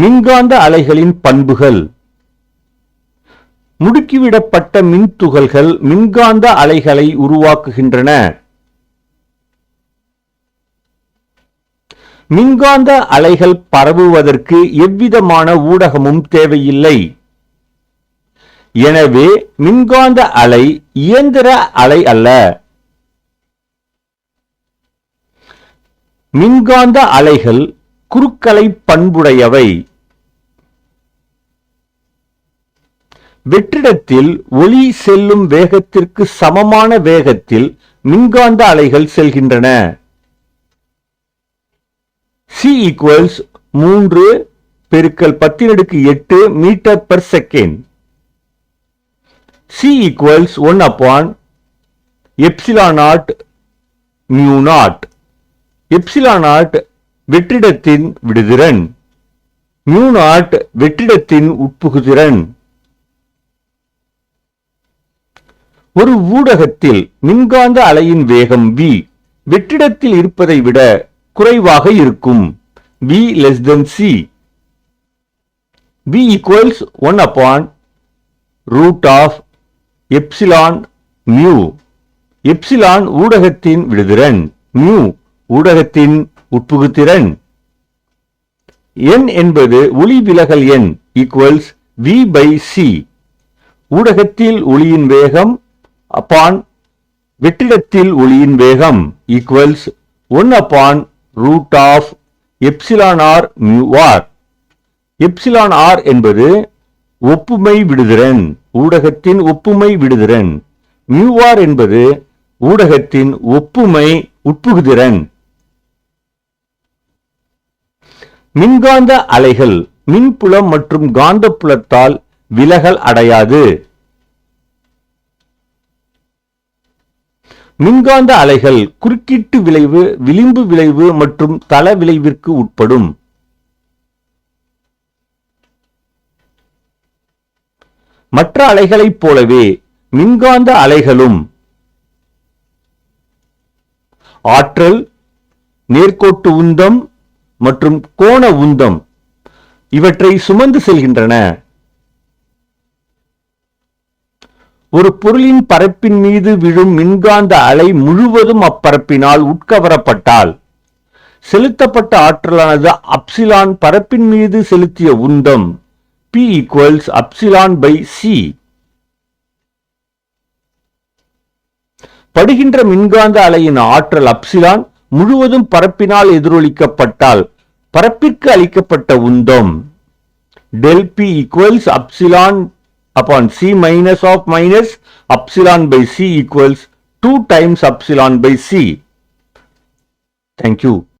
மின்காந்த அலைகளின் பண்புகள். முடுக்கிவிடப்பட்ட மின்துகள்கள் மின்காந்த அலைகளை உருவாக்குகின்றன. மின்காந்த அலைகள் பரவுவதற்கு எவ்விதமான ஊடகமும் தேவையில்லை. எனவே மின்காந்த அலை இயந்திர அலை அல்ல. மின்காந்த அலைகள் குறுக்கலை பண்புடையவை. வெற்றிடத்தில் ஒளி செல்லும் வேகத்திற்கு சமமான வேகத்தில் மின்காந்த அலைகள் செல்கின்றன. சி ஈக்குவல்ஸ் மூன்று பெருக்கல் பத்தினடுக்கு எட்டு metre per second C equals one upon epsilon naught mu naught epsilon naught வெற்றிடத்தின் விடுதிறன். மியூ நாட் வெற்றிடத்தின் உட்புகுதிறன். ஒரு ஊடகத்தில் மின்காந்த அலையின் வேகம் வி வெற்றிடத்தில் இருப்பதை விட குறைவாக இருக்கும். V less than C V equals one upon root of epsilon mu epsilon ஊடகத்தின் விடுதிறன். மியூ ஊடகத்தின் உட்புகுத்திறன். n என்பது ஒளி விலகல் எண் ஈக்குவல்ஸ் வி பை சி ஊடகத்தில் ஒளியின் வேகம் அப்பான் வெற்றிடத்தில் ஒளியின் வேகம் equals one upon root of epsilon R mu R epsilon R என்பது ஒப்புமை விடுதிறன் ஊடகத்தின் ஒப்புமை விடுதிறன். மியூ ஆர் என்பது ஊடகத்தின் ஒப்புமை உட்புகுதிறன். மின்காந்த அலைகள் மின்புலம் மற்றும் காந்தப்புலத்தால் விலகல் அடையாது. மின்காந்த அலைகள் குறுக்கீட்டு விளைவு விளிம்பு விளைவு மற்றும் தள விளைவிற்கு உட்படும். மற்ற அலைகளைப் போலவே மின்காந்த அலைகளும் ஆற்றல் நேர்கோட்டு உந்தம் மற்றும் கோண உந்தம் இவற்றை சுமந்து செல்கின்றன. ஒரு பொருளின் பரப்பின் மீது விழும் மின்காந்த அலை முழுவதும் அப்பரப்பினால் உட்கவரப்பட்டால் செலுத்தப்பட்ட ஆற்றலானது அப்சிலான் பரப்பின் மீது செலுத்திய உந்தம் P equals epsilon by C படுகின்ற மின்காந்த அலையின் ஆற்றல் அப்சிலான் முழுவதும் பரப்பினால் எதிரொலிக்கப்பட்டால் பரப்பிற்கு அளிக்கப்பட்ட உந்தம் del P equals epsilon upon c minus of minus epsilon by c equals 2 times epsilon by c. Thank you.